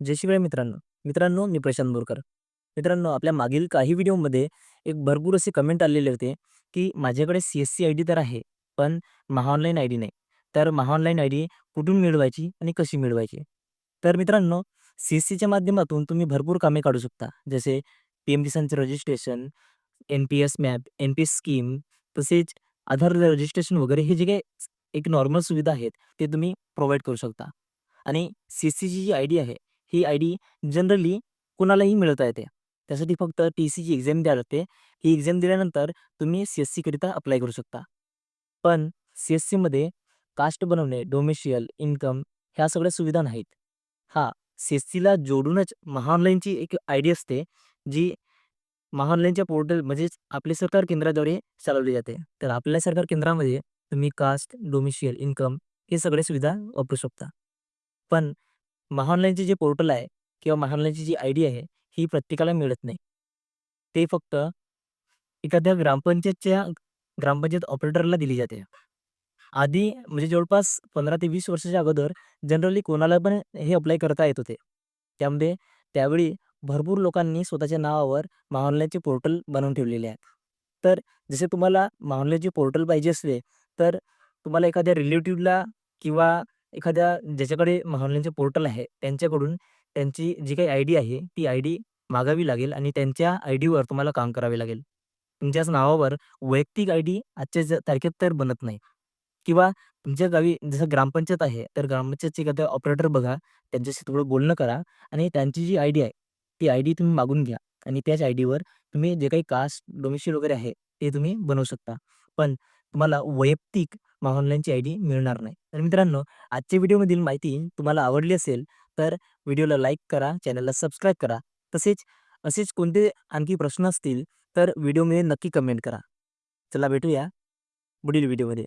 जय शिवराय मित्रांनो. मित्रांनो, मी प्रशांत बोरकर. मित्रांनो, आपल्या मागील काही व्हिडिओमध्ये एक भरपूर असे कमेंट आलेले होते, की माझ्याकडे सी-एस-सी आय डी तर आहे, पण महाऑनलाईन आयडी नाही. तर महाऑनलाईन आयडी कुठून मिळवायची आणि कशी मिळवायची? तर मित्रांनो, सी-एस-सीच्या माध्यमातून तुम्ही भरपूर कामे काढू शकता. जसे पी-एम-किसानचं registration, N P S map, N P S scheme, तसेच आधार रजिस्ट्रेशन वगैरे हे जे काही एक नॉर्मल सुविधा आहेत, ते तुम्ही प्रोव्हाइड करू शकता. आणि सी-एस-सीची जी आय डी आहे, ही आय डी जनरली कुणालाही मिळवता येते. त्यासाठी फक्त टी-सीची एक्झाम द्यावी लागते. ही एक्झाम दिल्यानंतर तुम्ही सी-एस-सीकरिता अप्लाय करू शकता. पण सी-एस-सीमध्ये कास्ट बनवणे, डोमेशियल, इन्कम ह्या सगळ्या सुविधा नाहीत. हा सी-एस-सीला जोडूनच महाऑनलाईनची एक आय डी असते, जी महाऑनलाईनच्या पोर्टल म्हणजेच आपले सरकार केंद्राद्वारे चालवली जाते. तर आपल्या सरकार केंद्रामध्ये तुम्ही कास्ट, डोमेशियल, इन्कम हे सगळ्या सुविधा वापरू शकता. पण महाऑनलाईनचे जे पोर्टल आहे किंवा महाऑनलाईनची जी आय डी आहे, ही प्रत्येकाला मिळत नाही. ते फक्त एखाद्या ग्रामपंचायतच्या ग्रामपंचायत ऑपरेटरला दिली जाते. आधी म्हणजे जवळपास 15 ते 20 वर्षाच्या अगोदर जनरली कोणाला पण हे अप्लाय करता येत होते. त्यामध्ये त्यावेळी भरपूर लोकांनी स्वतःच्या नावावर महाऑनलाईनचे पोर्टल बनवून ठेवलेले आहेत. तर जसे तुम्हाला महाऑनलाईनचे पोर्टल पाहिजे असले, तर तुम्हाला एखाद्या रिलेटिव्हला किंवा एखाद्या ज्याच्याकडे ऑनलाईनचे पोर्टल आहे, त्यांच्याकडून त्यांची जी काही आयडी आहे, ती आयडी मागावी लागेल आणि त्यांच्या आयडीवर तुम्हाला काम करावे लागेल. तुमच्याच नावावर वैयक्तिक आयडी आजच्या तारखेत तर बनत नाही. किंवा तुमच्या गावी जसं ग्रामपंचायत आहे, तर ग्रामपंचायतचे एखादा ऑपरेटर बघा, त्यांच्याशी थोडं बोलणं करा आणि त्यांची जी आयडी आहे, ती आयडी तुम्ही मागून घ्या आणि त्याच आयडीवर तुम्ही जे काही कास्ट, डोमेशियल वगैरे आहे, ते तुम्ही बनवू शकता. पण तुम्हाला वैयक्तिक महाऑनलाईनची आयडी मिळणार नाही. तर मित्रांनो, आजच्या व्हिडिओमधील माहिती तुम्हाला आवडली असेल, तर व्हिडिओला लाईक करा, चॅनलला सबस्क्राईब करा. तसेच असेच कोणते आणखी प्रश्न असतील, तर व्हिडिओमध्ये नक्की कमेंट करा. चला भेटूया पुढील व्हिडिओमध्ये.